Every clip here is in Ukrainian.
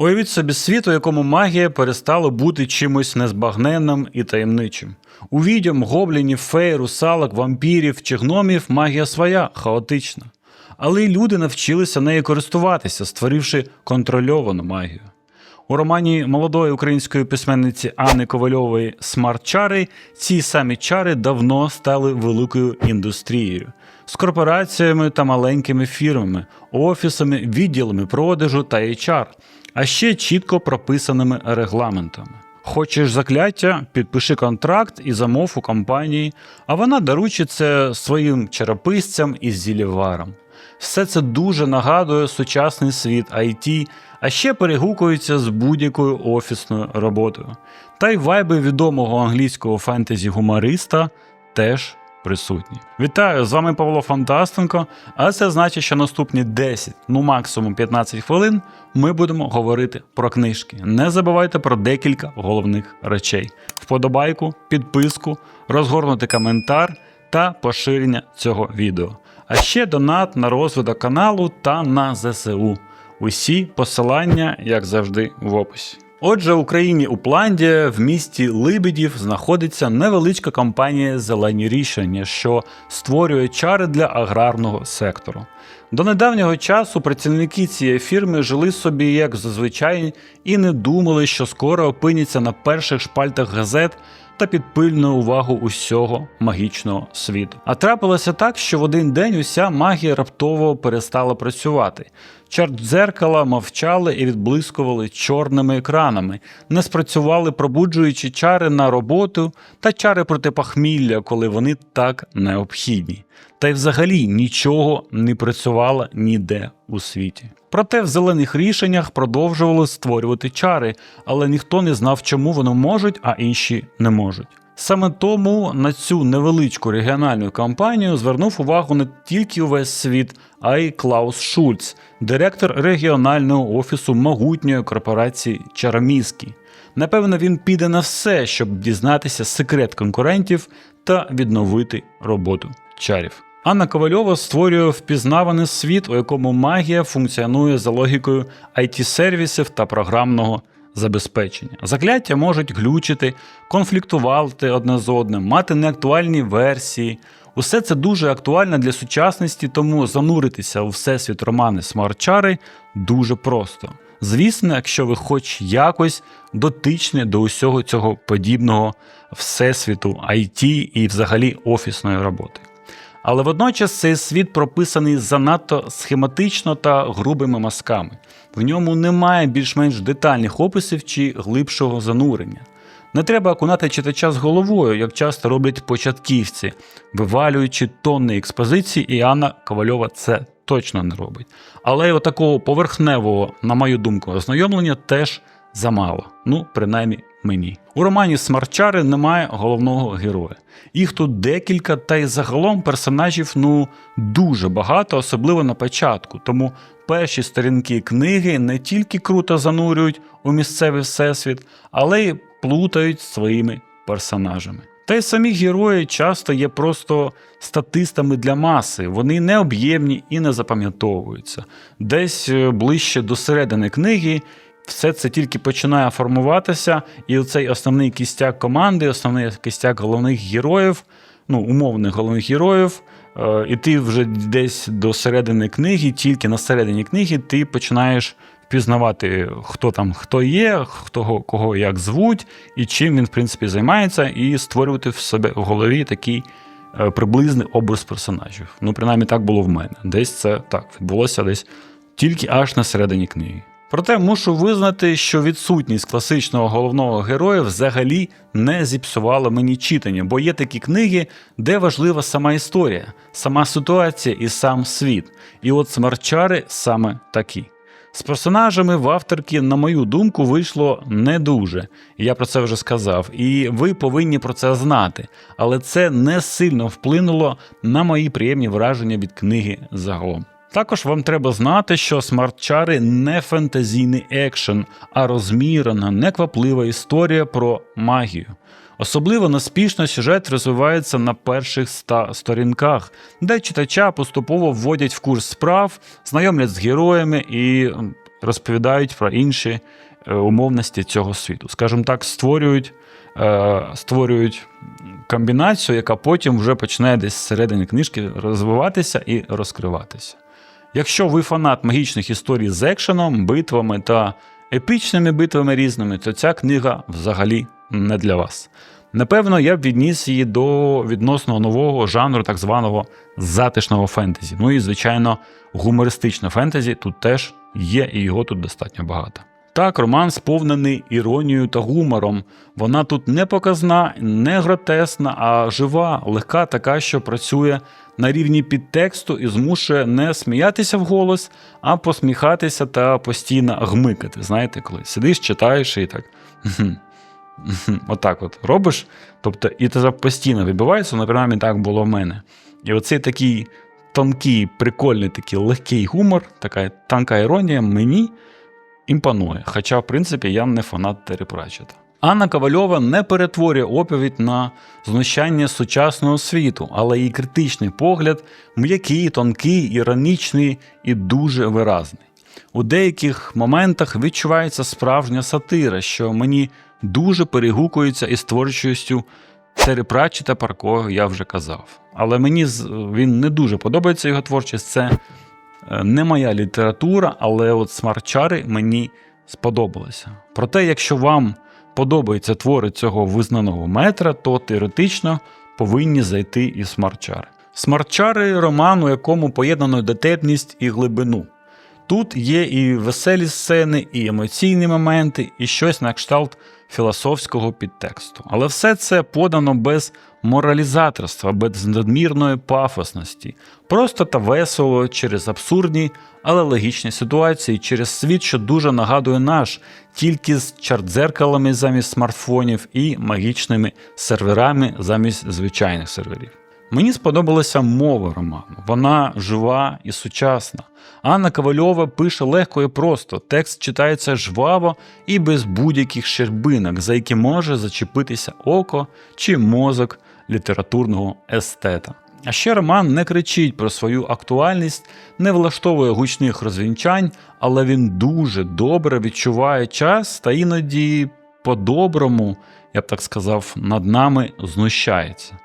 Уявіть собі світ, у якому магія перестала бути чимось незбагненним і таємничим. У відьом, гоблінів, фей, русалок, вампірів чи гномів магія своя, хаотична. Але й люди навчилися нею користуватися, створивши контрольовану магію. У романі молодої української письменниці Анни Ковальової Смарт-чари ці самі чари давно стали великою індустрією з корпораціями та маленькими фірмами, офісами, відділами продажу та HR, а ще чітко прописаними регламентами. Хочеш закляття, підпиши контракт і замов у компанії, а вона доручить це своїм череписцям і зіліварам. Все це дуже нагадує сучасний світ IT, а ще перегукується з будь-якою офісною роботою. Та й вайби відомого англійського фентезі-гумориста теж присутні. Вітаю! З вами Павло Фантастенко, а це значить, що наступні 10, ну максимум 15 хвилин ми будемо говорити про книжки. Не забувайте про декілька головних речей: вподобайку, підписку, розгорнути коментар та поширення цього відео. А ще донат на розвиток каналу та на ЗСУ. Усі посилання, як завжди, в описі. Отже, в Україні у Планді в місті Либедів знаходиться невеличка компанія Зелені рішення, що створює чари для аграрного сектору. До недавнього часу працівники цієї фірми жили собі як зазвичай і не думали, що скоро опиняться на перших шпальтах газет та під пильну увагу усього магічного світу. А трапилося так, що в один день уся магія раптово перестала працювати. Чарт дзеркала мовчали і відблискували чорними екранами, не спрацювали пробуджуючи чари на роботу та чари проти похмілля, коли вони так необхідні. Та й взагалі нічого не працювало ніде у світі. Проте в зелених рішеннях продовжували створювати чари, але ніхто не знав, чому вони можуть, а інші не можуть. Саме тому на цю невеличку регіональну кампанію звернув увагу не тільки увесь світ, а й Клаус Шульц, директор регіонального офісу могутньої корпорації Чараміський. Напевно, він піде на все, щоб дізнатися секрет конкурентів та відновити роботу чарів. Анна Ковальова створює впізнаваний світ, у якому магія функціонує за логікою IT-сервісів та програмного забезпечення. Закляття можуть глючити, конфліктувати одне з одним, мати неактуальні версії. Усе це дуже актуально для сучасності, тому зануритися у всесвіт романи Смарт-чари дуже просто. Звісно, якщо ви хоч якось дотичні до усього цього подібного всесвіту IT і взагалі офісної роботи. Але водночас цей світ прописаний занадто схематично та грубими мазками. В ньому немає більш-менш детальних описів чи глибшого занурення. Не треба окунати читача з головою, як часто роблять початківці, вивалюючи тонни експозиції, і Анна Ковальова це точно не робить. Але й отакого поверхневого, на мою думку, ознайомлення теж замало. Ну, принаймні мені. У романі Смарчари немає головного героя. Їх тут декілька, та й загалом персонажів ну дуже багато, особливо на початку. Тому перші сторінки книги не тільки круто занурюють у місцевий всесвіт, але й плутають своїми персонажами. Та й самі герої часто є просто статистами для маси, вони не об'ємні і не запам'ятовуються. Десь е, ближче до середини книги все це тільки починає формуватися, і оцей основний кістяк команди, основний кістяк головних героїв, ну, умовних головних героїв. е, І ти вже десь до середини книги, тільки на середині книги, ти починаєш впізнавати, хто там хто є, хто кого як звуть, і чим він, в принципі, займається, і створювати в себе в голові такий е, приблизний образ персонажів. Ну, принаймні, так було в мене. Десь це так відбулося десь тільки аж на середині книги. Проте мушу визнати, що відсутність класичного головного героя взагалі не зіпсувала мені читання, бо є такі книги, де важлива сама історія, сама ситуація і сам світ. І от смерчари саме такі. З персонажами в авторки, на мою думку, вийшло не дуже. Я про це вже сказав, і ви повинні про це знати. Але це не сильно вплинуло на мої приємні враження від книги загалом. Також вам треба знати, що смарт-чари не фентезійний екшен, а розмірена, некваплива історія про магію. Особливо наспішно сюжет розвивається на перших ста сторінках, де читача поступово вводять в курс справ, знайомлять з героями і розповідають про інші е, умовності цього світу. Скажімо так, створюють, е, створюють комбінацію, яка потім вже починає десь всередині книжки розвиватися і розкриватися. Якщо ви фанат магічних історій з екшеном, битвами та епічними битвами різними, то ця книга взагалі не для вас. Напевно, я б відніс її до відносно нового жанру так званого затишного фентезі. Ну і, звичайно, гумористичне фентезі тут теж є, і його тут достатньо багато. Так, роман сповнений іронією та гумором. Вона тут не показна, не гротесна, а жива, легка, така, що працює на рівні підтексту і змушує не сміятися вголос, а посміхатися та постійно гмикати. Знаєте, коли сидиш, читаєш і так. Отак от робиш. Тобто, і це постійно вибивається, ну, так було в мене. І оцей такий тонкий, прикольний, такий легкий гумор, така тонка іронія мені імпонує. Хоча, в принципі, я не фанат Террі Пратчета. Анна Ковальова не перетворює оповідь на знущання сучасного світу, але її критичний погляд м'який, тонкий, іронічний і дуже виразний. У деяких моментах відчувається справжня сатира, що мені дуже перегукується із творчістю Пратчета, про кого я вже казав. Але мені він не дуже подобається його творчість. Це не моя література, але от смарчари мені сподобалися. Проте, якщо вам подобаються твори цього визнаного метра, то теоретично повинні зайти і в смарчари. Смарчари роман, у якому поєднано дотепність і глибину. Тут є і веселі сцени, і емоційні моменти, і щось на кшталт філософського підтексту. Але все це подано без моралізаторства, без надмірної пафосності, просто та весело через абсурдні, але логічні ситуації, через світ, що дуже нагадує наш, тільки з чарт-дзеркалами замість смартфонів і магічними серверами замість звичайних серверів. Мені сподобалася мова роману. Вона жива і сучасна. Анна Ковальова пише легко і просто. Текст читається жваво і без будь-яких щербинок, за які може зачепитися око чи мозок літературного естета. А ще роман не кричить про свою актуальність, не влаштовує гучних розвінчань, але він дуже добре відчуває час та іноді по-доброму, я б так сказав, над нами знущається.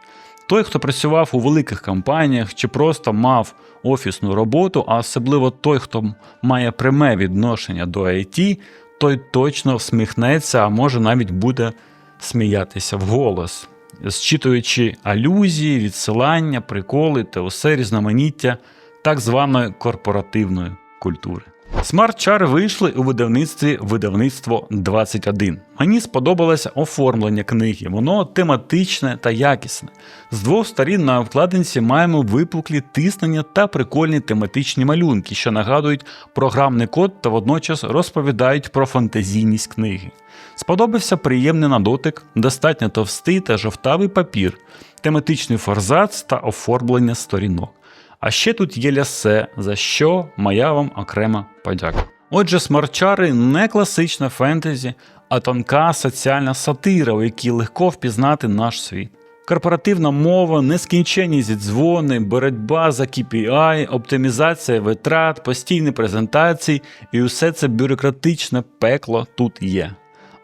Той, хто працював у великих компаніях чи просто мав офісну роботу, а особливо той, хто має пряме відношення до IT, той точно всміхнеться, а може навіть буде сміятися вголос, зчитуючи алюзії, відсилання, приколи та усе різноманіття так званої корпоративної культури. Смарт-чари вийшли у видавництві видавництво 21. Мені сподобалося оформлення книги, воно тематичне та якісне. З двох сторін на вкладинці маємо випуклі тиснення та прикольні тематичні малюнки, що нагадують програмний код та водночас розповідають про фантазійність книги. Сподобався приємний на дотик, достатньо товстий та жовтавий папір, тематичний форзац та оформлення сторінок. А ще тут є лясе, за що моя вам окрема подяка. Отже, смарчари не класична фентезі, а тонка соціальна сатира, у якій легко впізнати наш світ. Корпоративна мова, нескінченні зідзвони, боротьба за KPI, оптимізація витрат, постійні презентації і усе це бюрократичне пекло тут є.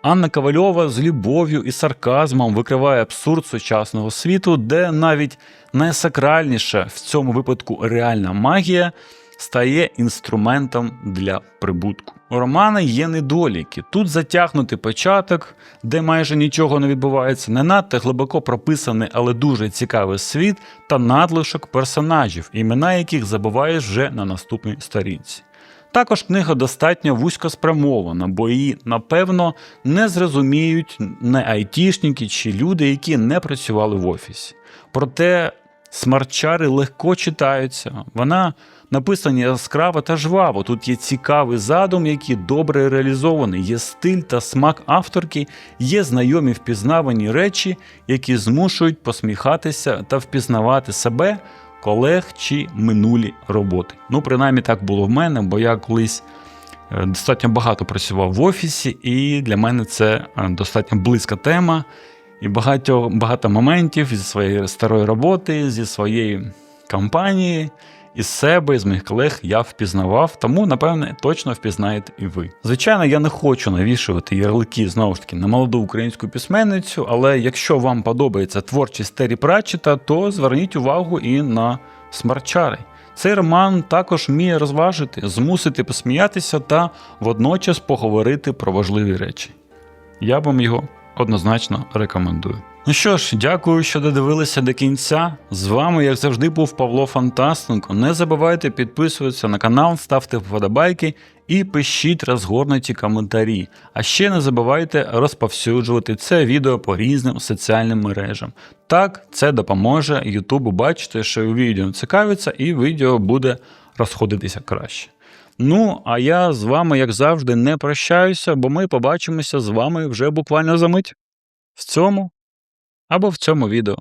Анна Ковальова з любов'ю і сарказмом викриває абсурд сучасного світу, де навіть найсакральніша в цьому випадку реальна магія стає інструментом для прибутку. У романа є недоліки. Тут затягнутий початок, де майже нічого не відбувається, не надто глибоко прописаний, але дуже цікавий світ та надлишок персонажів, імена яких забуваєш вже на наступній сторінці. Також книга достатньо вузько спрямована, бо її, напевно, не зрозуміють не айтішники чи люди, які не працювали в офісі. Проте смарчари легко читаються. Вона написана яскраво та жваво. Тут є цікавий задум, який добре реалізований. Є стиль та смак авторки, є знайомі впізнавані речі, які змушують посміхатися та впізнавати себе колег чи минулі роботи. Ну, принаймні так було в мене, бо я колись е, достатньо багато працював в офісі, і для мене це е, достатньо близька тема. І багато, багато моментів зі своєї старої роботи, зі своєї компанії Із себе, з моїх колег я впізнавав, тому, напевне, точно впізнаєте і ви. Звичайно, я не хочу навішувати ярлики знову ж таки на молоду українську письменницю, але якщо вам подобається творчість Террі Пратчета, то зверніть увагу і на смарчари. Цей роман також вміє розважити, змусити посміятися та водночас поговорити про важливі речі. Я вам його однозначно рекомендую. Ну що ж, дякую, що додивилися до кінця. З вами, як завжди, був Павло Фантастенко. Не забувайте підписуватися на канал, ставте вподобайки і пишіть розгорнуті коментарі. А ще не забувайте розповсюджувати це відео по різним соціальним мережам. Так, це допоможе Ютубу бачити, що відео цікавиться, і відео буде розходитися краще. Ну, а я з вами, як завжди, не прощаюся, бо ми побачимося з вами вже буквально за мить в цьому або в цьому відео.